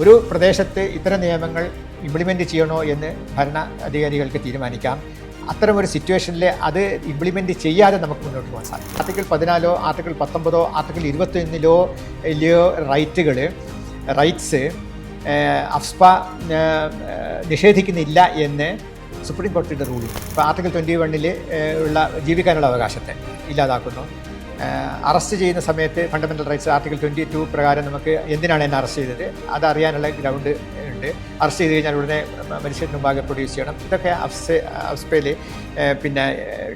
ഒരു പ്രദേശത്ത് ഇത്തരം നിയമങ്ങൾ ഇംപ്ലിമെന്റ് ചെയ്യണോ എന്ന് ഭരണ അധികാരികൾക്ക് തീരുമാനിക്കാം. അത്തരമൊരു സിറ്റുവേഷനിൽ അത് ഇംപ്ലിമെന്റ് ചെയ്യാതെ നമുക്ക് മുന്നോട്ട് പോകാൻ സാധിക്കും. ആർട്ടിക്കിൾ പതിനാലോ ആർട്ടിക്കിൾ പത്തൊമ്പതോ ആർട്ടിക്കിൾ ഇരുപത്തൊന്നിലോ ഇല്ലയോ റൈറ്റുകൾ റൈറ്റ്സ് അഫ്സ്പ നിഷേധിക്കുന്നില്ല എന്ന് സുപ്രീം കോടതിയുടെ റൂളിംഗ് ഇപ്പോൾ ആർട്ടിക്കിൾ ട്വന്റി വണ്ണിൽ ഉള്ള ജീവിക്കാനുള്ള അവകാശത്തെ ഇല്ലാതാക്കുന്നു. അറസ്റ്റ് ചെയ്യുന്ന സമയത്ത് fundamental rights article twenty two പ്രകാരം നമുക്ക് എന്തിനാണ് എന്നെ അറസ്റ്റ് ചെയ്തത്? അത് അറിയാനുള്ള ഗ്രൗണ്ട് ഉണ്ട്. അറസ്റ്റ് ചെയ്ത് കഴിഞ്ഞാൽ ഉടനെ മനുഷ്യന് മുമ്പാകെ പ്രൊഡ്യൂസ് ചെയ്യണം. ഇതൊക്കെ അഫ്സ് അഫ്സ്പയിൽ പിന്നെ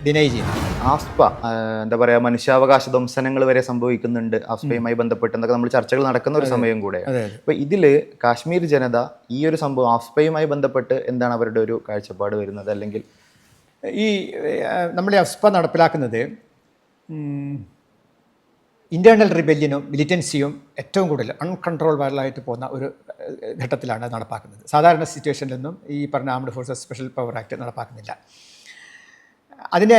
ഡിനൈ ചെയ്യും ആസ്പ എന്താ പറയുക മനുഷ്യാവകാശ ധ്വംസനങ്ങൾ വരെ സംഭവിക്കുന്നുണ്ട് ആഫ്സ്പയുമായി ബന്ധപ്പെട്ട് എന്നൊക്കെ നമ്മൾ ചർച്ചകൾ നടക്കുന്ന ഒരു സമയം കൂടെ. അപ്പോൾ ഇതിൽ കാശ്മീർ ജനത ഈ ഒരു സംഭവം ആഫ്സ്പയുമായി ബന്ധപ്പെട്ട് എന്താണ് അവരുടെ ഒരു കാഴ്ചപ്പാട് വരുന്നത്? അല്ലെങ്കിൽ ഈ നമ്മുടെ അഫ്സ്പ നടപ്പിലാക്കുന്നത് ഇന്റേർണൽ റിബല്യനും മിലിറ്റൻസിയും ഏറ്റവും കൂടുതൽ അൺകൺട്രോൾബിളായിട്ട് പോകുന്ന ഒരു ഘട്ടത്തിലാണ് നടപ്പാക്കുന്നത്. സാധാരണ സിറ്റുവേഷനിലൊന്നും ഈ പറഞ്ഞ armed forces special power act നടപ്പാക്കുന്നില്ല. അതിന്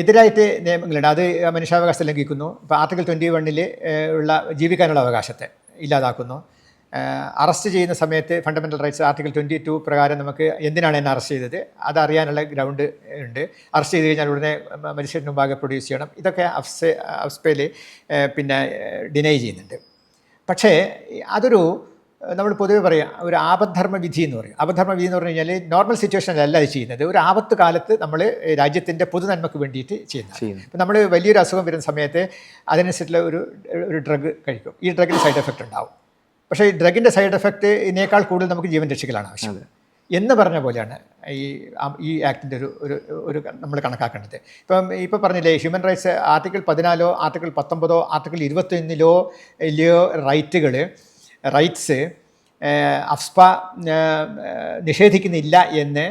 എതിരായിട്ട് നിയമങ്ങളുണ്ട്. അത് മനുഷ്യാവകാശം ലംഘിക്കുന്നു. ഇപ്പോൾ ആർട്ടിക്കിൾ ട്വന്റി വണ്ണിൽ ഉള്ള ജീവിക്കാനുള്ള അവകാശത്തെ ഇല്ലാതാക്കുന്നു. അറസ്റ്റ് ചെയ്യുന്ന സമയത്ത് fundamental rights article twenty two പ്രകാരം നമുക്ക് എന്തിനാണ് എന്നെ അറസ്റ്റ് ചെയ്തത്? അതറിയാനുള്ള അറിയാനുള്ള ഗ്രൗണ്ട് ഉണ്ട്. അറസ്റ്റ് ചെയ്ത് കഴിഞ്ഞാൽ ഉടനെ മജിസ്ട്രേറ്റിന് മുമ്പാകെ പ്രൊഡ്യൂസ് ചെയ്യണം. ഇതൊക്കെ അഫ്സെ അഫ്സ്പയിൽ പിന്നെ ഡിനൈ ചെയ്യുന്നുണ്ട്. പക്ഷേ അതൊരു നമ്മൾ പൊതുവെ പറയാം ഒരു ആപദ്ധർമ്മ വിധി എന്ന് പറയും. ആപദ്ധർമ്മ വിധി എന്ന് പറഞ്ഞു കഴിഞ്ഞാൽ നോർമൽ സിറ്റുവേഷനിലല്ല അത് ചെയ്യുന്നത്. ഒരു ആപത്ത് കാലത്ത് നമ്മൾ രാജ്യത്തിന്റെ പൊതുനന്മക്ക് വേണ്ടിയിട്ട് ചെയ്യുന്നത്. ചെയ്യുന്നു. ഇപ്പം നമ്മൾ വലിയൊരു അസുഖം വരുന്ന സമയത്ത് അതിനനുസരിച്ചുള്ള ഒരു ഒരു ഡ്രഗ് കഴിക്കും. ഈ ഡ്രഗിന് സൈഡ് എഫക്റ്റ് ഉണ്ടാവും. പക്ഷേ ഈ ഡ്രഗിന്റെ സൈഡ് എഫക്റ്റ് ഇതിനേക്കാൾ കൂടുതൽ നമുക്ക് ജീവൻ രക്ഷിക്കലാണ് ആവശ്യം. എന്ന് പറഞ്ഞ പോലെയാണ് ഈ ഈ ആക്ടിന്റെ ഒരു ഒരു ഒരു നമ്മൾ കണക്കാക്കേണ്ടത്. ഇപ്പം ഇപ്പോൾ പറഞ്ഞില്ലേ ഹ്യൂമൻ റൈറ്റ്സ് ആർട്ടിക്കിൾ പതിനാലോ ആർട്ടിക്കിൾ പത്തൊമ്പതോ ആർട്ടിക്കിൾ ഇരുപത്തൊന്നിലോ ഇല്ലയോ റൈറ്റുകൾ റൈറ്റ്സ് അഫ്സ്പ നിഷേധിക്കുന്നില്ല എന്ന്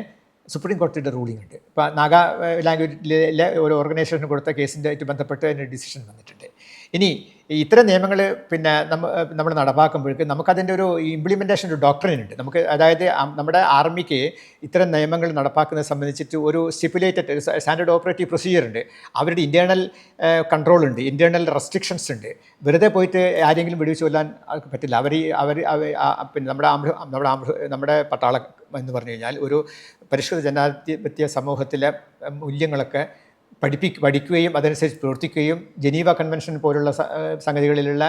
സുപ്രീം കോടതിയുടെ റൂളിംഗ് ഉണ്ട്. ഇപ്പോൾ നാഗ ലാംഗ്വേജിലെ ഒരു ഓർഗനൈസേഷന് കൊടുത്ത കേസിന്റെ ആയിട്ട് ബന്ധപ്പെട്ട് അതിന്റെ ഡിസിഷൻ വന്നിട്ടുണ്ട്. ഇനി ഇത്തരം നിയമങ്ങൾ പിന്നെ നമ്മ നമ്മൾ നടപ്പാക്കുമ്പോഴേക്ക് നമുക്കതിന്റെ ഒരു ഇംപ്ലിമെന്റേഷൻ ഒരു ഡോക്ടറിൻ ഉണ്ട്. നമുക്ക് അതായത് നമ്മുടെ ആർമിക്ക് ഇത്തരം നിയമങ്ങൾ നടപ്പാക്കുന്നത് സംബന്ധിച്ചിട്ട് ഒരു സ്റ്റിപ്പുലേറ്റഡ് സ്റ്റാൻഡേർഡ് ഓപ്പറേറ്റീവ് പ്രൊസീജിയർ ഉണ്ട്. അവരുടെ ഇന്റേർണൽ കൺട്രോൾ ഉണ്ട് ഇന്റേർണൽ റെസ്ട്രിക്ഷൻസ് ഉണ്ട്. വെറുതെ പോയിട്ട് ആരെങ്കിലും വെടിവെച്ച് കൊല്ലാൻ പറ്റില്ല. അവർ അവർ പിന്നെ നമ്മുടെ നമ്മുടെ നമ്മുടെ പട്ടാളം എന്ന് പറഞ്ഞു കഴിഞ്ഞാൽ ഒരു പരിഷ്കൃത ജനാധിപത്യ സമൂഹത്തിലെ മൂല്യങ്ങളൊക്കെ പഠിപ്പി പഠിക്കുകയും അതനുസരിച്ച് പ്രവർത്തിക്കുകയും ജനീവ കൺവെൻഷൻ പോലുള്ള സംഗതികളിലുള്ള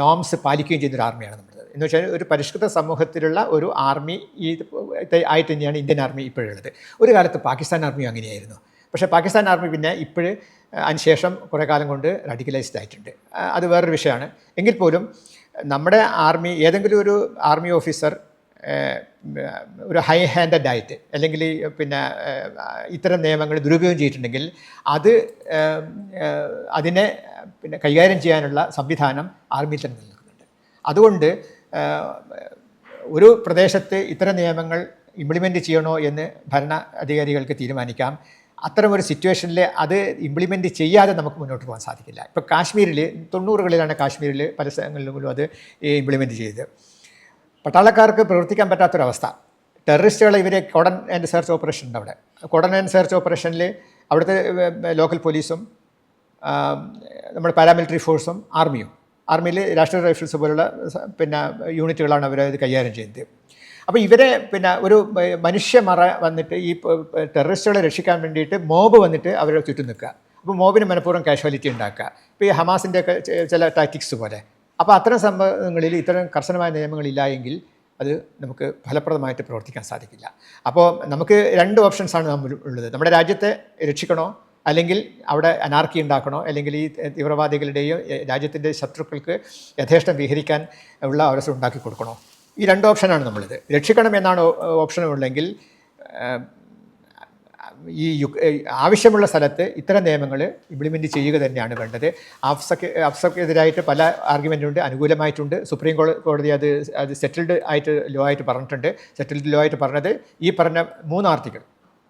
നോംസ് പാലിക്കുകയും ചെയ്യുന്ന ഒരു ആർമിയാണ് നമ്മുടെ എന്ന് വെച്ചാൽ ഒരു പരിഷ്കൃത സമൂഹത്തിലുള്ള ഒരു ആർമി ഈ ആയിട്ട് തന്നെയാണ് ഇന്ത്യൻ ആർമി ഇപ്പോഴുള്ളത്. ഒരു കാലത്ത് പാകിസ്ഥാൻ ആർമിയും അങ്ങനെയായിരുന്നു. പക്ഷേ പാകിസ്ഥാൻ ആർമി പിന്നെ ഇപ്പോഴ് അതിനുശേഷം കുറേ കാലം കൊണ്ട് റാഡിക്കലൈസ്ഡ് ആയിട്ടുണ്ട്. അത് വേറൊരു വിഷയമാണ്. എങ്കിൽ പോലും നമ്മുടെ ആർമി ഏതെങ്കിലും ഒരു ആർമി ഓഫീസർ ഒരു ഹൈ ഹാൻഡഡ് ആയിട്ട് അല്ലെങ്കിൽ പിന്നെ ഇത്തരം നിയമങ്ങൾ ദുരുപയോഗം ചെയ്തിട്ടുണ്ടെങ്കിൽ അത് അതിനെ പിന്നെ കൈകാര്യം ചെയ്യാനുള്ള സംവിധാനം ആർമി തന്നെ നിലനിൽക്കുന്നുണ്ട് അതുകൊണ്ട് ഒരു പ്രദേശത്ത് ഇത്തരം നിയമങ്ങൾ ഇംപ്ലിമെന്റ് ചെയ്യണോ എന്ന് ഭരണ അധികാരികൾക്ക് തീരുമാനിക്കാം. അത്തരം ഒരു സിറ്റുവേഷനിൽ അത് ഇംപ്ലിമെന്റ് ചെയ്യാതെ നമുക്ക് മുന്നോട്ട് പോകാൻ സാധിക്കില്ല. ഇപ്പോൾ കാശ്മീരിൽ തൊണ്ണൂറുകളിലാണ് കാശ്മീരിൽ പല സ്ഥലങ്ങളിലും അത് ഇംപ്ലിമെന്റ് ചെയ്തത്. പട്ടാളക്കാർക്ക് പ്രവർത്തിക്കാൻ പറ്റാത്തൊരവസ്ഥ. ടെററിസ്റ്റുകളെ ഇവരെ കോഡൻ ആൻഡ് സെർച്ച് ഓപ്പറേഷൻ ഉണ്ട് അവിടെ. കോഡൻ ആൻഡ് സെർച്ച് ഓപ്പറേഷനിൽ അവിടുത്തെ ലോക്കൽ പോലീസും നമ്മുടെ പാരാമിലിറ്ററി ഫോഴ്സും ആർമിയും. ആർമിയിൽ രാഷ്ട്രീയ റൈഫിൾസ് പോലുള്ള പിന്നെ യൂണിറ്റുകളാണ് അവർ ഇത് കൈകാര്യം ചെയ്യുന്നത്. അപ്പോൾ ഇവരെ പിന്നെ ഒരു മനുഷ്യമറ വന്നിട്ട് ഈ ടെററിസ്റ്റുകളെ രക്ഷിക്കാൻ വേണ്ടിയിട്ട് മോബ് വന്നിട്ട് അവരെ ചുറ്റും നിൽക്കുക. അപ്പോൾ മോബിന് മനഃപൂർവം കാഷ്വാലിറ്റി ഉണ്ടാക്കുക. ഇപ്പോൾ ഈ ഹമാസിന്റെ ചില ടാക്ടിക്സ് പോലെ. അപ്പോൾ അത്തരം സംഭവങ്ങളിൽ ഇത്തരം കർശനമായ നിയമങ്ങളില്ല എങ്കിൽ അത് നമുക്ക് ഫലപ്രദമായിട്ട് പ്രവർത്തിക്കാൻ സാധിക്കില്ല. അപ്പോൾ നമുക്ക് രണ്ട് ഓപ്ഷൻസാണ് നമ്മൾ ഉള്ളത്. നമ്മുടെ രാജ്യത്തെ രക്ഷിക്കണോ? അല്ലെങ്കിൽ അവിടെ അനാർക്കി ഉണ്ടാക്കണോ? അല്ലെങ്കിൽ ഈ തീവ്രവാദികളുടെയും രാജ്യത്തിന്റെ ശത്രുക്കൾക്ക് യഥേഷ്ടം വിഹരിക്കാൻ ഉള്ള അവസരം ഉണ്ടാക്കി കൊടുക്കണോ? ഈ രണ്ട് ഓപ്ഷനാണ് നമ്മളിത്. രക്ഷിക്കണം എന്നാണ് ഏഹ്, ഈ ആവശ്യമുള്ള സ്ഥലത്ത് ഇത്തരം നിയമങ്ങൾ ഇംപ്ലിമെന്റ് ചെയ്യുക തന്നെയാണ് വേണ്ടത്. അഫ്സക്ക് അഫ്സക്കെതിരായിട്ട് പല ആർഗ്യുമെന്റുണ്ട് അനുകൂലമായിട്ടുണ്ട്. സുപ്രീം കോടതി അത് അത് സെറ്റിൽഡ് ആയിട്ട് ലോ ആയിട്ട് പറഞ്ഞിട്ടുണ്ട്. സെറ്റിൽഡ് ലോ ആയിട്ട് പറഞ്ഞത് ഈ പറഞ്ഞ മൂന്ന് ആർട്ടിക്കിൾ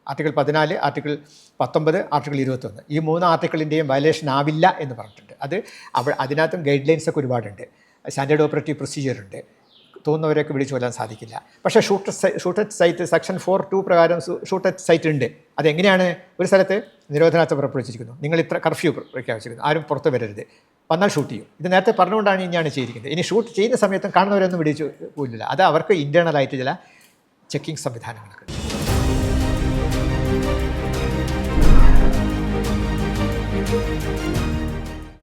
ആർട്ടിക്കിൾ പതിനാല് ആർട്ടിക്കിൾ പത്തൊമ്പത് ആർട്ടിക്കിൾ ഇരുപത്തൊന്ന്. ഈ മൂന്ന് ആർട്ടിക്കിളിന്റെയും വയലേഷൻ ആവില്ല എന്ന് പറഞ്ഞിട്ടുണ്ട്. അത് അവ അതിനകത്തും ഗൈഡ് ലൈൻസ് ഒക്കെ ഒരുപാടുണ്ട്. സ്റ്റാൻഡേർഡ് ഓപ്പറേറ്റീവ് പ്രൊസീജിയർ ഉണ്ട് തോന്നുന്നവരെയൊക്കെ വിളിച്ചു കൊല്ലാൻ സാധിക്കില്ല. പക്ഷേ shoot shoot at sight section four two പ്രകാരം ഷൂട്ടറ്റ് സൈറ്റ് ഉണ്ട്. അതെങ്ങനെയാണ്? ഒരു സ്ഥലത്ത് നിരോധനാജ്ഞ പുറപ്പെടുവിച്ചിരിക്കുന്നു. നിങ്ങൾ ഇത്ര കർഫ്യൂ പ്രഖ്യാപിച്ചിരിക്കുന്നു. ആരും പുറത്ത് വരരുത്. വന്നാൽ ഷൂട്ട് ചെയ്യും. ഇത് നേരത്തെ പറഞ്ഞുകൊണ്ടാണ് ഇനിയാണ് ചെയ്തിരിക്കുന്നത്. ഇനി ഷൂട്ട് ചെയ്യുന്ന സമയത്തും കാണുന്നവരൊന്നും വിളിച്ചു പോലില്ല അത് അവർക്ക് ഇന്റേണലായിട്ട് ചില ചെക്കിംഗ് സംവിധാനങ്ങളൊക്കെ.